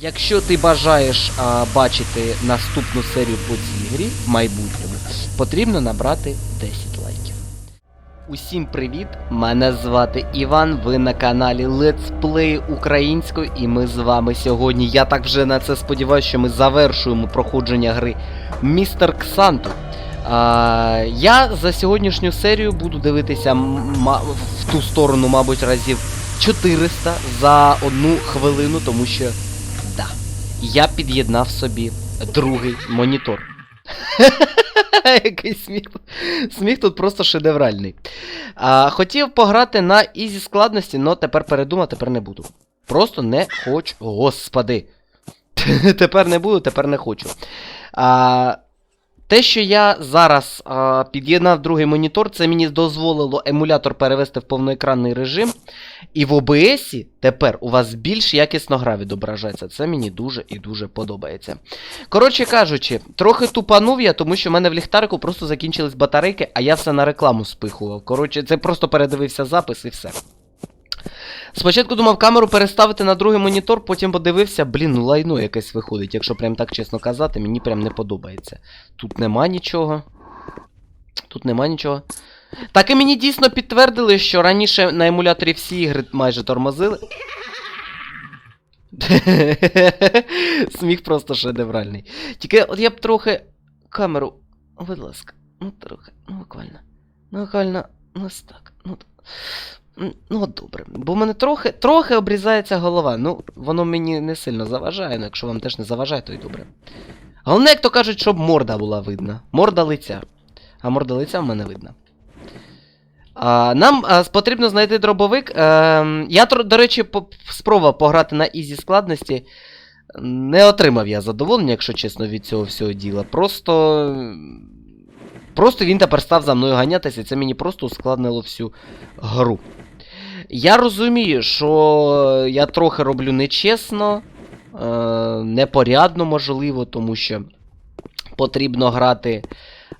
Якщо ти бажаєш а, бачити наступну серію по цій грі в майбутньому, потрібно набрати 10 лайків. Усім привіт! Мене звати Іван. Ви на каналі Let's Play українською, і ми з вами сьогодні. Я так вже на це сподіваюся, що ми завершуємо проходження гри Містер Ксанту. А, я за сьогоднішню серію буду дивитися в ту сторону, мабуть, разів 400 за одну хвилину, тому що я під'єднав собі другий монітор. Який сміх. Сміх тут просто шедевральний. А, хотів пограти на ізі складності, але тепер передумав, тепер не буду. Просто не хочу. Господи. тепер не буду, тепер не хочу. А, те, що я зараз а, під'єднав другий монітор, це мені дозволило емулятор перевести в повноекранний режим. І в OBS тепер у вас більш якісно гра відображається. Це мені дуже і дуже подобається. Коротше кажучи, трохи тупанув я, тому що в мене в ліхтарику просто закінчились батарейки, а я все на рекламу спихував. Коротше, це просто передивився запис і все. Спочатку думав камеру переставити на другий монітор, потім подивився, блін, ну лайно якесь виходить, якщо прям так чесно казати, мені прям не подобається. Тут нема нічого. Тут нема нічого. Так і мені дійсно підтвердили, що раніше на емуляторі всі ігри майже тормозили. Сміх просто шедевральний. Тільки от я б трохи камеру. Будь ласка, ну трохи, ну буквально. Ну буквально, ну так. Ну, ну добре. Бо в мене трохи, трохи обрізається голова. Ну, воно мені не сильно заважає, ну якщо вам теж не заважає, то й добре. Головне, як то кажуть, щоб морда була видна. Морда лиця. А морда лиця в мене видна. А, нам а, потрібно знайти дробовик. Е, я, до речі, по- спробував пограти на ізі складності. Не отримав я задоволення, якщо чесно, від цього всього діла. Просто. Просто він тепер став за мною ганятися, і це мені просто ускладнило всю гру. Я розумію, що я трохи роблю нечесно, е, непорядно, можливо, тому що потрібно грати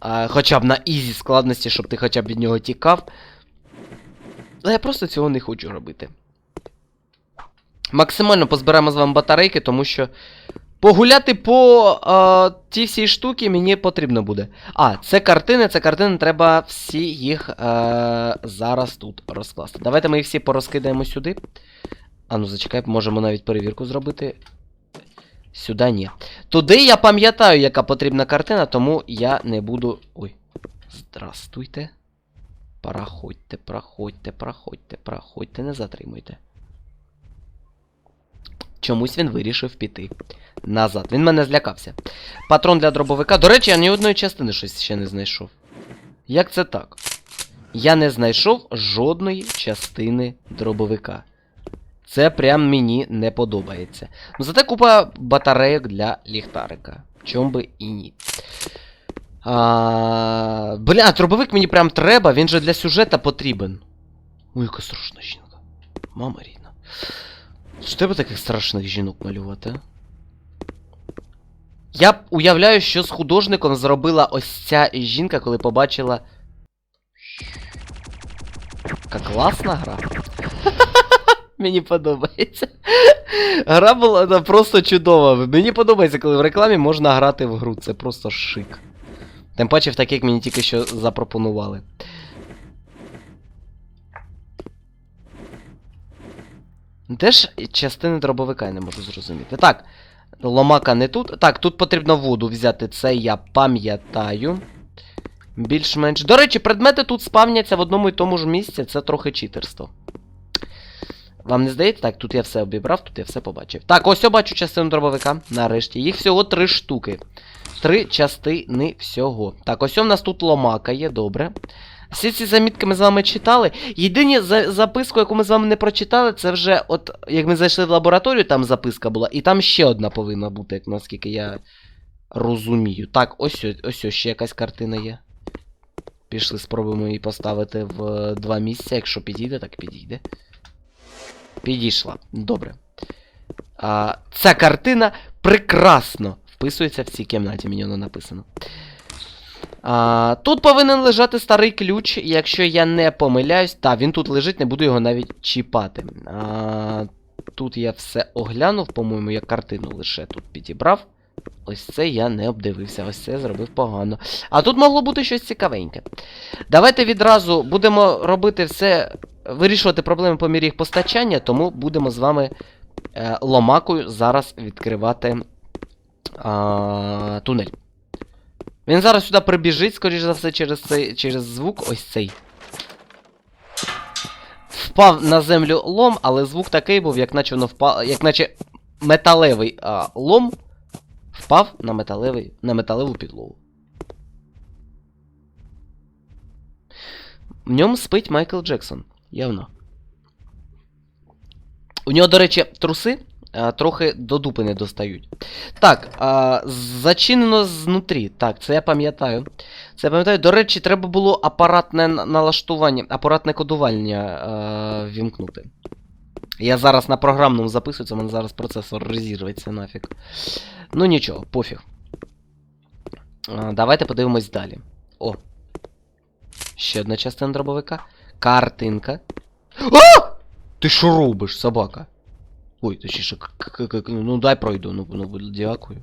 а, хоча б на ізі складності, щоб ти хоча б від нього тікав. Але я просто цього не хочу робити. Максимально позбираємо з вами батарейки, тому що погуляти по а, ті всі штуки мені потрібно буде. А, це картини, це картини, треба всі їх а, зараз тут розкласти. Давайте ми їх всі порозкидаємо сюди. А ну зачекай, можемо навіть перевірку зробити. Сюди ні. Туди я пам'ятаю, яка потрібна картина, тому я не буду. Ой. Здрастуйте. Проходьте, проходьте, проходьте, проходьте, не затримуйте. Чомусь він вирішив піти назад. Він мене злякався. Патрон для дробовика. До речі, я ні одної частини щось ще не знайшов. Як це так? Я не знайшов жодної частини дробовика. Це прям мені не подобається. Ну, зате купа батарейок для ліхтарика. Чом би і ні. А, бля, дробовик мені прям треба, він же для сюжета потрібен. Ой, яка страшна жінка. Мама рідна. Що тебе таких страшних жінок малювати. Я уявляю, що з художником зробила ось ця жінка, коли побачила. Яка класна гра. Мені подобається. Гра була просто чудова. Мені подобається, коли в рекламі можна грати в гру. Це просто шик. Тим паче в таке, як мені тільки що запропонували. Теж частини дробовика я не можу зрозуміти. Так, ломака не тут. Так, тут потрібно воду взяти, це я пам'ятаю. Більш-менш. До речі, предмети тут спавняться в одному і тому ж місці, це трохи читерство. Вам не здається? Так, тут я все обібрав, тут я все побачив. Так, ось я бачу частину дробовика. Нарешті. Їх всього три штуки. Три частини всього. Так, ось у нас тут ломака є, добре. Всі ці замітки ми з вами читали. Єдині за записку, яку ми з вами не прочитали, це вже, от, як ми зайшли в лабораторію, там записка була, і там ще одна повинна бути, як наскільки я розумію. Так, ось ось, ось, ще якась картина є. Пішли, спробуємо її поставити в е, два місця. Якщо підійде, так підійде. Підійшла. Добре. А, ця картина прекрасно вписується в цій кімнаті, мені воно написано. А, тут повинен лежати старий ключ, якщо я не помиляюсь. Та, він тут лежить, не буду його навіть чіпати. А, Тут я все оглянув, по-моєму, я картину лише тут підібрав. Ось це я не обдивився, ось це зробив погано. А тут могло бути щось цікавеньке. Давайте відразу будемо робити все, вирішувати проблеми по мірі їх постачання, тому будемо з вами е, ломакою зараз відкривати а, тунель. Він зараз сюди прибіжить, скоріш за все, через цей, через звук ось цей. Впав на землю лом, але звук такий був, як наче воно впав, як наче металевий а, лом впав на металевий, на металеву підлогу. В ньому спить Майкл Джексон. Явно. У нього, до речі, труси трохи до дупи не достають. Так, а, зачинено знутрі. Так, це я пам'ятаю. Це я пам'ятаю. До речі, треба було апаратне налаштування, апаратне кодування а, вімкнути. Я зараз на програмному записую, це в мене зараз процесор розірветься нафіг. Ну нічого, пофіг. А, давайте подивимось далі. О! Ще одна частина дробовика. Картинка. А! Ти що робиш, собака? Ой, точніше, к- ну дай пройду, ну, ну дякую.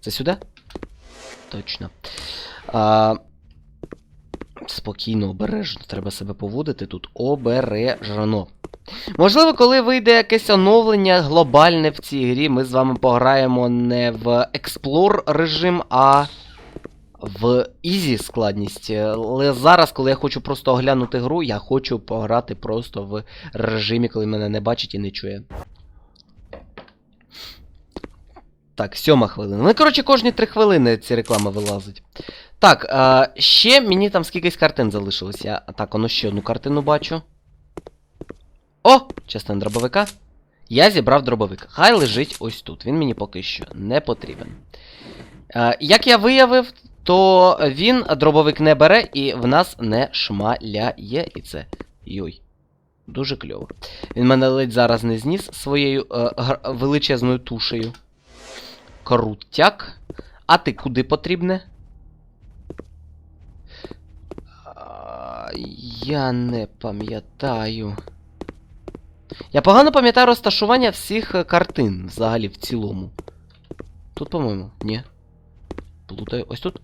Це сюди? Точно. А, спокійно, обережно. Треба себе поводити тут обережно. Можливо, коли вийде якесь оновлення глобальне в цій грі, ми з вами пограємо не в Explore режим, а в Easy складність. Але зараз, коли я хочу просто оглянути гру, я хочу пограти просто в режимі, коли мене не бачить і не чує. Так, сьома хвилина. Ну, коротше, кожні три хвилини ці реклами вилазять. Так, а, ще мені там скількись картин залишилось. Я так, воно ще одну картину бачу. О! Частина дробовика. Я зібрав дробовик. Хай лежить ось тут. Він мені поки що не потрібен. Е, як я виявив, то він дробовик не бере і в нас не шмаляє. І це. Йой. Дуже кльово. Він мене ледь зараз не зніс своєю е, величезною тушею. Крутяк. А ти куди потрібне? Я не пам'ятаю. Я погано пам'ятаю розташування всіх е, картин взагалі в цілому. Тут, по-моєму, ні. Плутаю. Ось тут.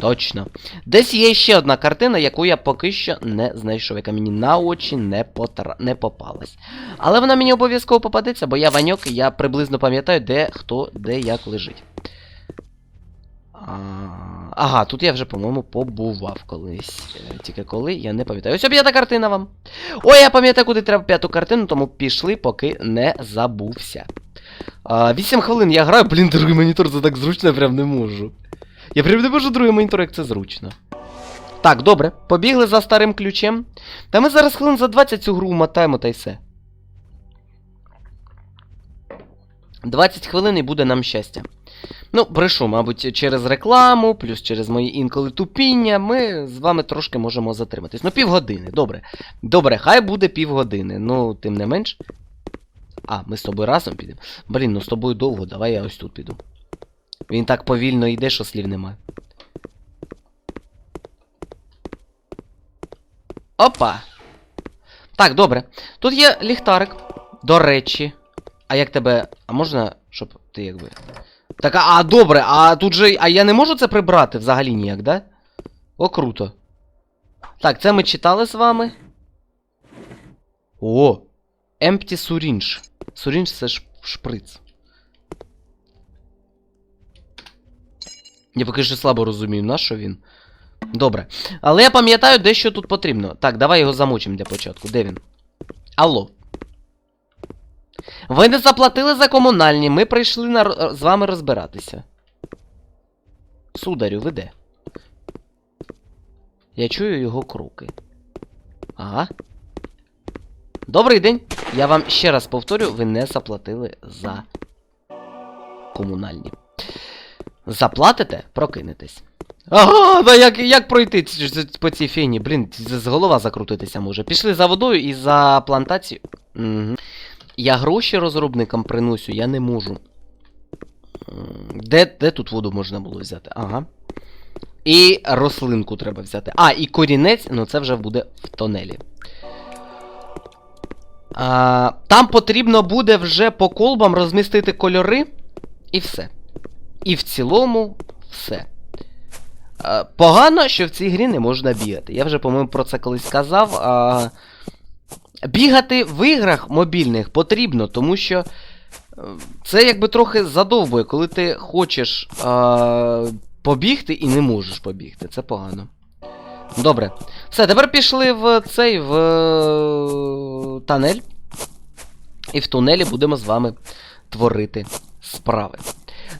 Точно. Десь є ще одна картина, яку я поки що не знайшов, яка мені на очі не, потра... не попалась. Але вона мені обов'язково попадеться, бо я ваньок, і я приблизно пам'ятаю, де хто, де як лежить. А... Ага, тут я вже, по-моєму, побував колись. Е, Тільки коли, я не пам'ятаю. Ось п'ята картина вам. Ой, я пам'ятаю, куди треба п'яту картину, тому пішли, поки не забувся. А, 8 хвилин я граю, блін, другий монітор, це так зручно, я прям не можу. Я прям не можу другий монітор, як це зручно. Так, добре, побігли за старим ключем. Та ми зараз хвилин за 20 цю гру мотаємо та й все. 20 хвилин і буде нам щастя. Ну, брешу, мабуть, через рекламу, плюс через мої інколи тупіння, ми з вами трошки можемо затриматись. Ну, півгодини, добре. Добре, хай буде півгодини. Ну, тим не менш. А, ми з тобою разом підемо. Блін, ну з тобою довго, давай я ось тут піду. Він так повільно йде, що слів немає. Опа! Так, добре. Тут є ліхтарик. До речі. А як тебе. А можна, щоб ти якби. Так, а, а добре, а тут же. А я не можу це прибрати взагалі ніяк, да? О, круто. Так, це ми читали з вами. О! Empty Syringe. Syringe це шприц. Я поки що слабо розумію, на що він. Добре. Але я пам'ятаю, дещо тут потрібно. Так, давай його замучимо для початку. Де він? Алло. Ви не заплатили за комунальні, ми прийшли на... з вами розбиратися. Сударю, ви де? Я чую його кроки. Ага. Добрий день. Я вам ще раз повторю, ви не заплатили за комунальні. Заплатите, прокинетесь. Ага, да як, як пройти по цій фіні? Блін, з голова закрутитися може. Пішли за водою і за плантацію. Угу. Я гроші розробникам приносю, я не можу. Де, де тут воду можна було взяти? Ага. І рослинку треба взяти. А, і корінець, ну це вже буде в тонелі. А, там потрібно буде вже по колбам розмістити кольори, і все. І в цілому все. Погано, що в цій грі не можна бігати. Я вже, по-моєму, про це колись казав. А, бігати в іграх мобільних потрібно, тому що е, це якби трохи задовбує, коли ти хочеш а, побігти і не можеш побігти. Це погано. Добре. Все, тепер пішли в цей в е, тунель. І в тунелі будемо з вами творити справи.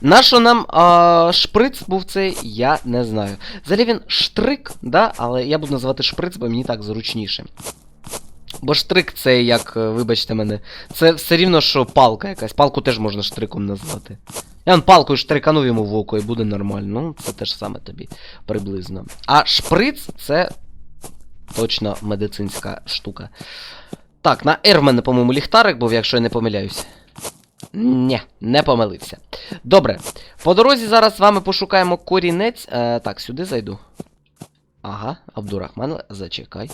Нащо нам а, шприц був цей, я не знаю. Взагалі він штрик, да? але я буду називати шприц, бо мені так зручніше. Бо штрик це як, е, вибачте мене, це все рівно, що палка якась. Палку теж можна штриком назвати. Я он палкою штриканув йому в око і буде нормально. Ну, це теж саме тобі приблизно. А шприц це точно медицинська штука. Так, на R в мене, по-моєму, ліхтарик був, якщо я не помиляюся. Ні, не помилився. Добре. По дорозі зараз з вами пошукаємо корінець. Е, так, сюди зайду. Ага, Абдурахманили. Зачекай.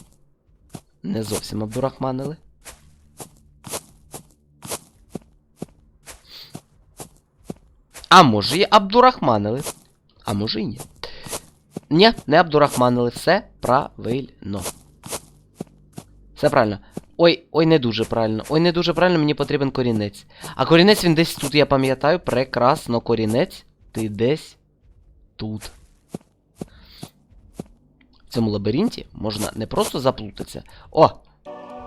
Не зовсім Абдурахманили. А може і Абдурахманили. А може і ні. Ні, не Абдурахманили. Все правильно. Все правильно. Ой, ой, не дуже правильно. Ой, не дуже правильно, мені потрібен корінець. А корінець він десь тут, я пам'ятаю. Прекрасно, корінець. Ти десь тут. В цьому лабіринті можна не просто заплутатися. О!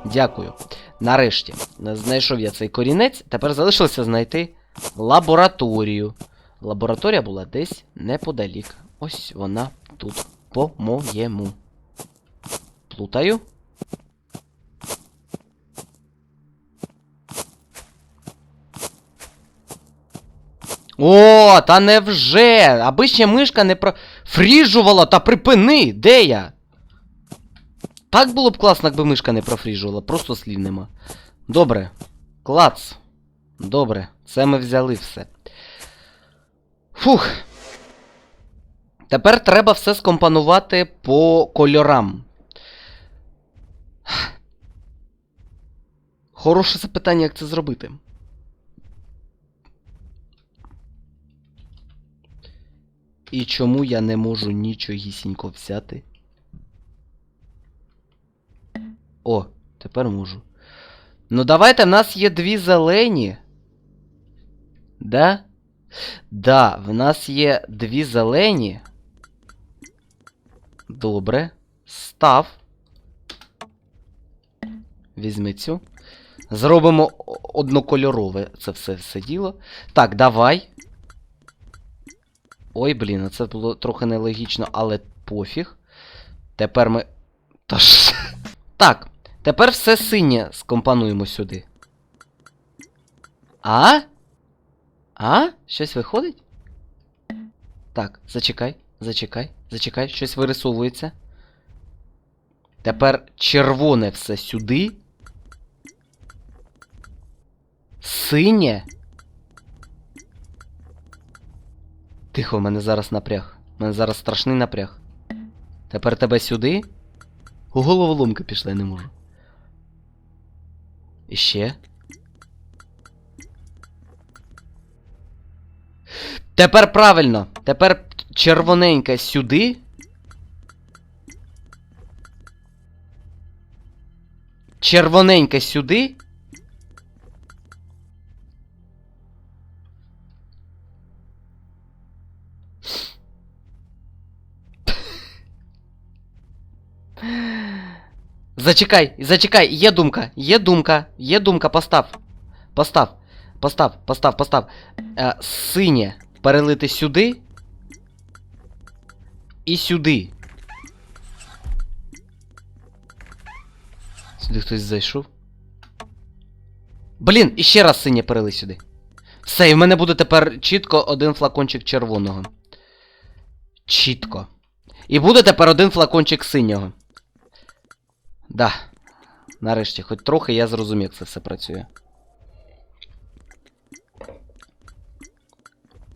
Дякую. Нарешті. Знайшов я цей корінець. Тепер залишилося знайти лабораторію. Лабораторія була десь неподалік. Ось вона тут. По-моєму. Плутаю. О, та невже! Аби ще мишка не профріжувала, та припини! Де я? Так було б класно, якби мишка не профріжувала, просто слів нема. Добре. Клац. Добре, це ми взяли все. Фух. Тепер треба все скомпонувати по кольорам. Хороше запитання, як це зробити. І чому я не можу нічогісінько взяти? О, тепер можу. Ну, давайте, в нас є дві зелені. Да? Да, в нас є дві зелені. Добре. Став. Візьми цю. Зробимо однокольорове це все, все діло. Так, давай. Ой, блін, а це було трохи нелогічно, але пофіг. Тепер ми. Та ж. Так, тепер все синє скомпонуємо сюди. А? А? Щось виходить? Так, зачекай, зачекай, зачекай, щось вирисовується. Тепер червоне все сюди. Синє. Тихо, в мене зараз напряг. У мене зараз страшний напряг. Тепер тебе сюди. У головоломки пішла, не можу. І ще. Тепер правильно. Тепер червоненьке сюди. Червоненьке сюди. Зачекай, зачекай, є думка, є думка, є думка, постав. Постав, постав, постав, постав. Е, синє перелити сюди. І сюди. Сюди хтось зайшов. Блін, і ще раз синє перели сюди. Все, і в мене буде тепер чітко один флакончик червоного. Чітко. І буде тепер один флакончик синього. Да. Нарешті, хоч трохи я зрозумів, як це все працює.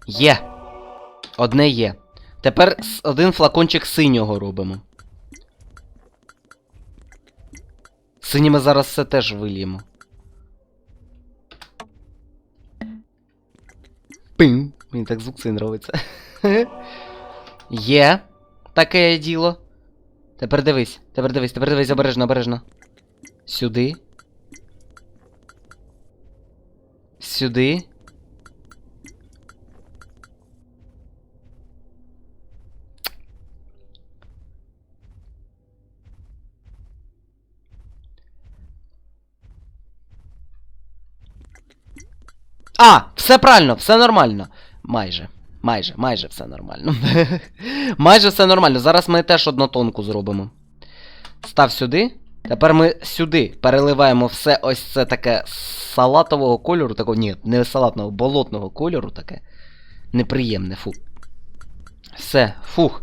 Є! Одне є. Тепер один флакончик синього робимо. Синіми зараз все теж виліємо. Пим! Мені так звук цей робиться. Є таке діло. Тепер дивись, тепер дивись, тепер дивись, обережно, обережно. Сюди. Сюди. А, все правильно, все нормально. Майже. Майже, майже все нормально. майже все нормально. Зараз ми теж однотонку зробимо. Став сюди. Тепер ми сюди переливаємо все ось це таке салатового кольору. Такого, ні, не салатного, болотного кольору таке. Неприємне, фу. Все, фух.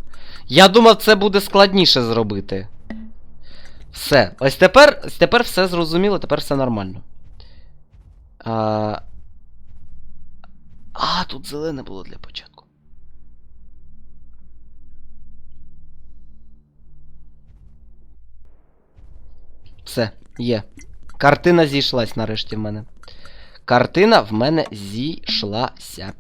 Я думав, це буде складніше зробити. Все. Ось тепер, ось тепер все зрозуміло, тепер все нормально. А, а, тут зелене було для початку. Все, є. Картина зійшлась нарешті в мене. Картина в мене зійшлася.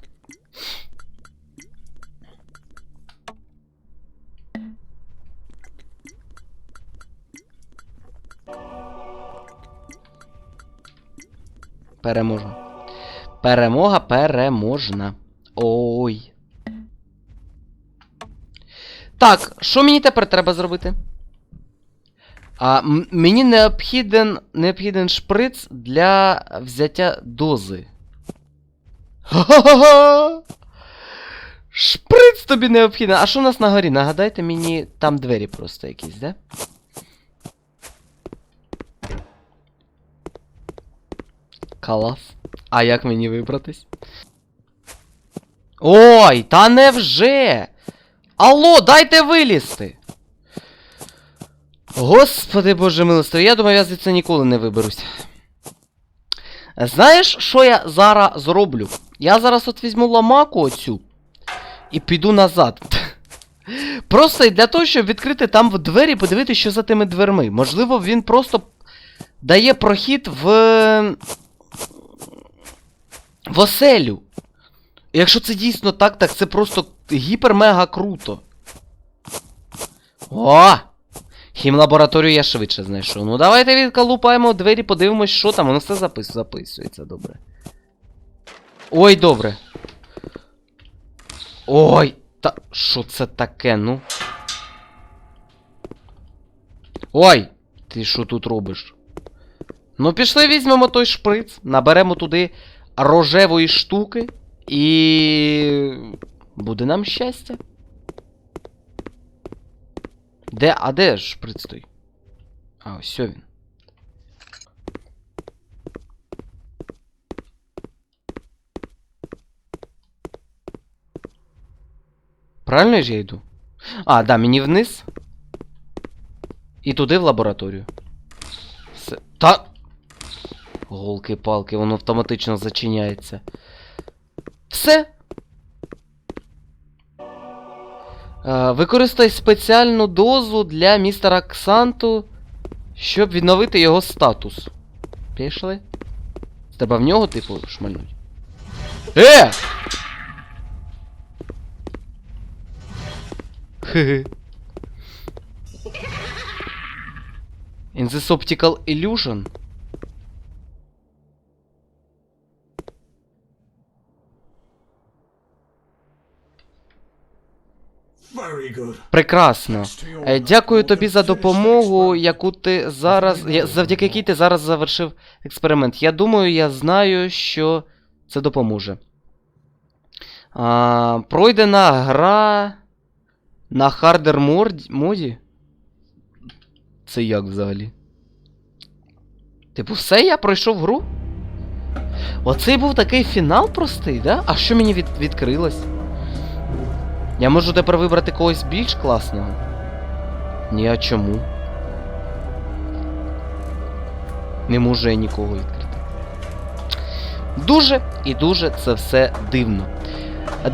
Переможна. Перемога переможна. Ой. Так, що мені тепер треба зробити? А, мені необхіден, необхіден шприц для взяття дози. Ха-ха-ха! Шприц тобі необхіден. А що у нас на горі? Нагадайте мені, там двері просто якісь, да? Клас. А як мені вибратись? Ой, та невже! Алло, дайте вилізти! Господи боже милостивий, я думаю, я звідси ніколи не виберусь. Знаєш, що я зараз зроблю? Я зараз от візьму ламаку оцю і піду назад. Просто і для того, щоб відкрити там в двері, подивитися, що за тими дверми. Можливо, він просто дає прохід в. В оселю. Якщо це дійсно так, так це просто гіпер-мега круто. О! Хімлабораторію я швидше знайшов. Ну давайте відколупаємо двері, подивимось, що там. Воно все запис... записується, добре. Ой, добре. Ой, та що це таке, ну? Ой! Ти що тут робиш? Ну, пішли візьмемо той шприц, наберемо туди рожевої штуки і. Буде нам щастя. Де, а де ж шприц той? А, ось він. Правильно ж я йду? А, да, мені вниз. І туди в лабораторію. Все. Та. Голки-палки, воно автоматично зачиняється. Все. Використай спеціальну дозу для містера Ксанту, щоб відновити його статус. Пішли? Треба в нього, типу, шмальнуть. Е! Хе-хе. In this optical illusion. Прекрасно. Е, Дякую тобі за допомогу, яку ти зараз. Завдяки якій ти зараз завершив експеримент. Я думаю, я знаю, що це допоможе. А, пройдена гра на хардер моді? Це як взагалі? Типу, все, я пройшов гру? Оцей був такий фінал простий, да? А що мені від... відкрилось? Я можу тепер вибрати когось більш класного? Ні, а чому? Не можу я нікого відкрити. Дуже і дуже це все дивно.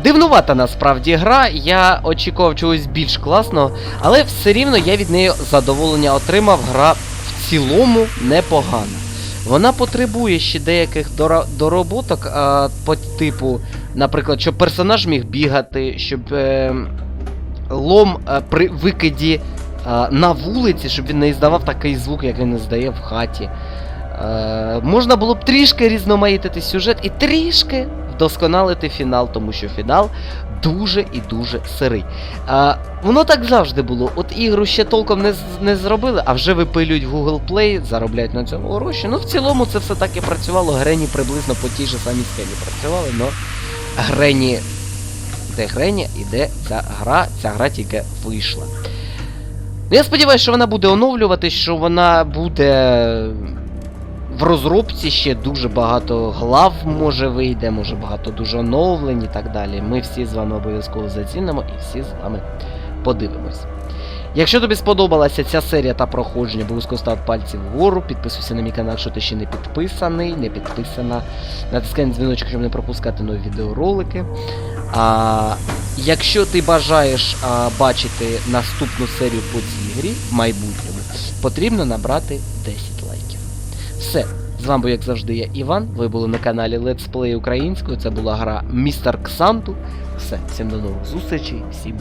Дивнувата насправді гра, я очікував чогось більш класного, але все рівно я від неї задоволення отримав. Гра в цілому непогана. Вона потребує ще деяких дороботок, а, по типу, наприклад, щоб персонаж міг бігати, щоб е, лом е, при викиді е, на вулиці, щоб він не іздавав такий звук, як він здає в хаті. Е, можна було б трішки різноманітити сюжет і трішки вдосконалити фінал, тому що фінал дуже і дуже сирий. Е, воно так завжди було. От ігру ще толком не, не зробили, а вже випилюють Google Play, заробляють на цьому гроші. Ну, в цілому це все так і працювало. Грені приблизно по тій же самій схемі працювали, але Грені. Де Грені і де ця гра, ця гра тільки вийшла. Ну, я сподіваюся, що вона буде оновлюватись, що вона буде розробці ще дуже багато глав може вийде, може багато дуже оновлень і так далі. Ми всі з вами обов'язково зацінимо і всі з вами подивимось. Якщо тобі сподобалася ця серія та проходження, обов'язково став пальці вгору, підписуйся на мій канал, якщо ти ще не підписаний, не підписана. Натискай на дзвіночок, щоб не пропускати нові відеоролики. А, якщо ти бажаєш а, бачити наступну серію по цій грі в майбутньому, потрібно набрати 10 лайків. Все. З вами був, як завжди, я Іван. Ви були на каналі Let's Play українською. Це була гра Містер Ксанту. Все, всім до нових зустрічей, всім.